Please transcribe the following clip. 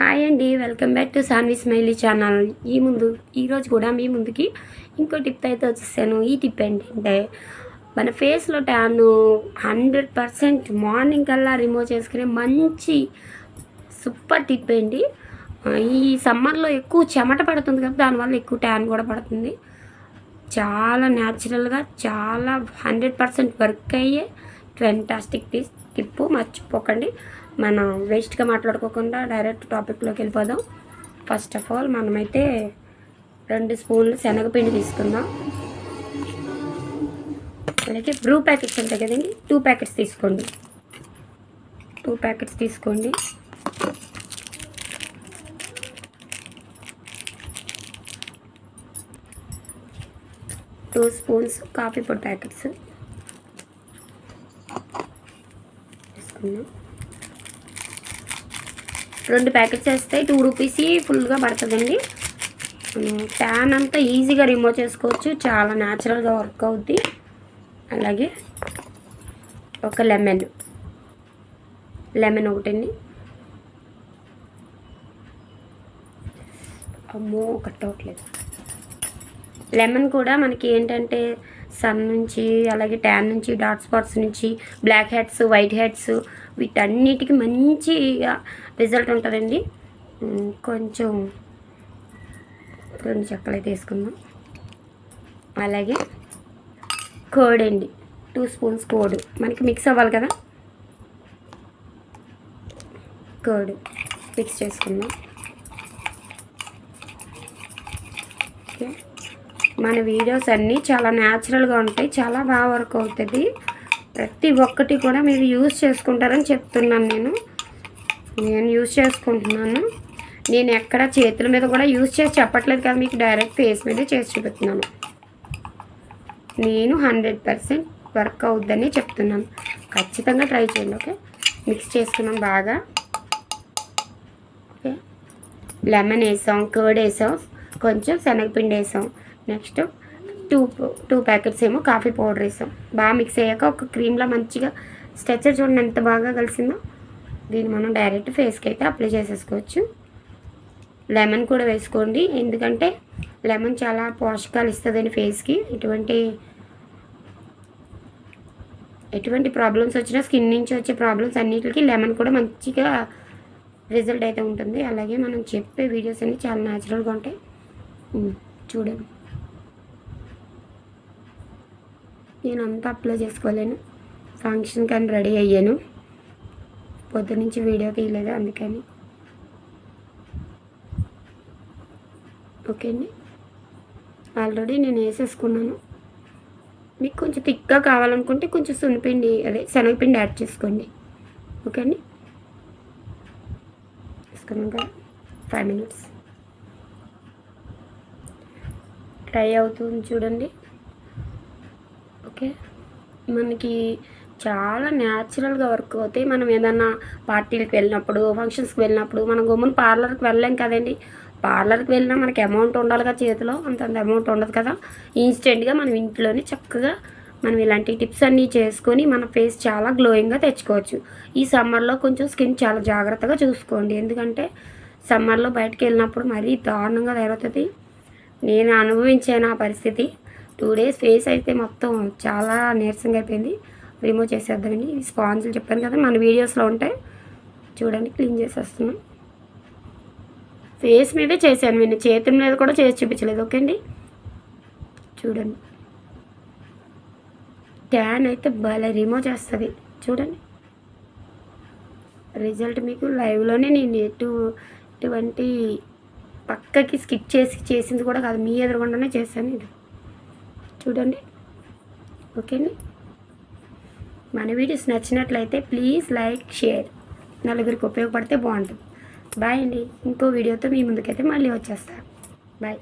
Hi అండి welcome back to Saanvi smiley channel. ఈ ముందు ఈరోజు కూడా మీ ముందుకి ఇంకో టిప్ అయితే వచ్చేసాను. ఈ టిప్ ఏంటంటే మన ఫేస్లో ట్యాన్ హండ్రెడ్ పర్సెంట్ మార్నింగ్ కల్లా రిమూవ్ చేసుకునే మంచి సూపర్ టిప్ అండి ఈ సమ్మర్లో ఎక్కువ చెమట పడుతుంది కదా దానివల్ల ఎక్కువ ట్యాన్ కూడా పడుతుంది. చాలా న్యాచురల్గా చాలా హండ్రెడ్ పర్సెంట్ వర్క్ అయ్యే ఫెంటాస్టిక్ పీస్ టిప్పు మర్చిపోకండి. మనం వేస్ట్గా మాట్లాడుకోకుండా డైరెక్ట్ టాపిక్లోకి వెళ్ళిపోదాం. ఫస్ట్ ఆఫ్ ఆల్ మనమైతే రెండు స్పూన్లు శనగపిండి తీసుకుందాం. అలాగే బ్రూ ప్యాకెట్స్ ఉంటాయి కదండి టూ ప్యాకెట్స్ తీసుకోండి. టూ ప్యాకెట్స్ తీసుకోండి. టూ స్పూన్స్ కాఫీ పొడి ప్యాకెట్స్ తీసుకున్నా రెండు ప్యాకెట్స్ వేస్తే టూ రూపీస్ ఫుల్గా పడుతుందండి. ట్యాన్ అంతా ఈజీగా రిమూవ్ చేసుకోవచ్చు. చాలా న్యాచురల్గా వర్క్ అవుద్ది. అలాగే ఒక లెమన్. లెమన్ ఒకటండి. అమ్మో కట్టవట్లేదు లెమన్ కూడా మనకి ఏంటంటే సన్ నుంచి అలాగే ట్యాన్ నుంచి డార్క్ స్పాట్స్ నుంచి బ్లాక్ హెడ్స్ వైట్ హెడ్స్ వీటన్నిటికీ మంచి రిజల్ట్ ఉంటుందండి. కొంచెం రెండు చెక్కలు అయితే వేసుకుందాం. అలాగే కోడ్ అండి. Two spoons curd. మనకి మిక్స్ అవ్వాలి కదా? కోడ్. మిక్స్ చేసుకుందాం. ఓకే. మన వీడియోస్ అన్నీ చాలా న్యాచురల్గా ఉంటాయి చాలా బాగా వర్క్ అవుతుంది. ప్రతి ఒక్కటి కూడా మీరు యూజ్ చేసుకుంటారని చెప్తున్నాను నేను. నేను యూజ్ చేసుకుంటున్నాను. నేను ఎక్కడ చేతుల మీద కూడా యూజ్ చేసి చెప్పట్లేదు కదా మీకు డైరెక్ట్ ఫేస్ మీదే చేసి చూపుతున్నాను నేను హండ్రెడ్ పర్సెంట్ వర్క్ అవుద్దని చెప్తున్నాను. ఖచ్చితంగా ట్రై చేయండి ఓకే మిక్స్ చేసుకున్నాం బాగా. ఓకే లెమన్ వేసాం కర్డ్ వేసాం కొంచెం శనగపిండి వేసాం. నెక్స్ట్ టూ టూ ప్యాకెట్స్ ఏమో కాఫీ పౌడర్ వేసాం. బాగా మిక్స్ అయ్యాక ఒక క్రీమ్లో మంచిగా స్ట్రెచర్ చూడండి ఎంత బాగా కలిసిందో? దీన్ని మనం డైరెక్ట్ ఫేస్కి అయితే అప్లై చేసేసుకోవచ్చు. లెమన్ కూడా వేసుకోండి. ఎందుకంటే లెమన్ చాలా పోషకాలు ఇస్తుందండి ఫేస్కి. ఎటువంటి ఎటువంటి ప్రాబ్లమ్స్ వచ్చినా స్కిన్ నుంచి వచ్చే ప్రాబ్లమ్స్ అన్నిటికీ లెమన్ కూడా మంచిగా రిజల్ట్ అయితే ఉంటుంది. అలాగే మనం చెప్పే వీడియోస్ అన్నీ చాలా న్యాచురల్గా ఉంటాయి. చూడండి. నేను అంతా అప్లై చేసుకోలేను. ఫంక్షన్ కానీ రెడీ అయ్యాను. పొద్దు నుంచి వీడియో తీయలేదు అందుకని. ఓకే అండి. ఆల్రెడీ నేను వేసేసుకున్నాను. మీకు కొంచెం థిక్గా కావాలనుకుంటే కొంచెం సున్నిపిండి అదే శనగపిండి యాడ్ చేసుకోండి. ఓకే అండి. వేసుకున్నాం కదా. Five minutes. ట్రై అవుతుంది చూడండి. ఓకే. మనకి చాలా న్యాచురల్గా వర్క్ అవుతాయి. మనం ఏదన్నా పార్టీలకు వెళ్ళినప్పుడు ఫంక్షన్స్కి వెళ్ళినప్పుడు మనం గమ్మున పార్లర్కి వెళ్ళలేం కదండి. పార్లర్కి వెళ్ళినా మనకి అమౌంట్ ఉండాలి కదా చేతిలో. అంతంత అమౌంట్ ఉండదు కదా. ఇన్స్టెంట్గా మనం ఇంట్లోనే చక్కగా మనం ఇలాంటి టిప్స్ అన్నీ చేసుకొని మన ఫేస్ చాలా గ్లోయింగ్గా తెచ్చుకోవచ్చు. ఈ సమ్మర్లో కొంచెం స్కిన్ చాలా జాగ్రత్తగా చూసుకోండి. ఎందుకంటే సమ్మర్లో బయటకు వెళ్ళినప్పుడు మరీ దారుణంగా తయారవుతుంది. నేను అనుభవించాను ఆ పరిస్థితి. టూ డేస్ ఫేస్ అయితే మొత్తం చాలా నీరసంగా అయిపోయింది. రిమూవ్ చేసేద్దామండి ఈ స్పాంజులు చెప్పాను కదా మన వీడియోస్లో ఉంటాయి. చూడండి క్లీన్ చేసేస్తున్నాం. ఫేస్ మీదే చేశాను నేను చేతి మీద కూడా చేసి చూపించలేదు ఓకే అండి? చూడండి. ట్యాన్ అయితే భలే రిమూవ్ చేస్తుంది చూడండి. రిజల్ట్ మీకు లైవ్లోనే నేను ఎటు ఎటువంటి పక్కకి స్కిప్ చేసి చేసింది కూడా కాదు మీ ఎదురుగుండానే చేశాను ఇది. చూడండి. ఓకే అండి మన వీడియోస్ నచ్చినట్లయితే ప్లీజ్ లైక్ షేర్. నలుగురికి ఉపయోగపడితే బాగుంటుంది. బాయ్ అండి. ఇంకో వీడియోతో మీ ముందుకైతే మళ్ళీ వచ్చేస్తాను బాయ్.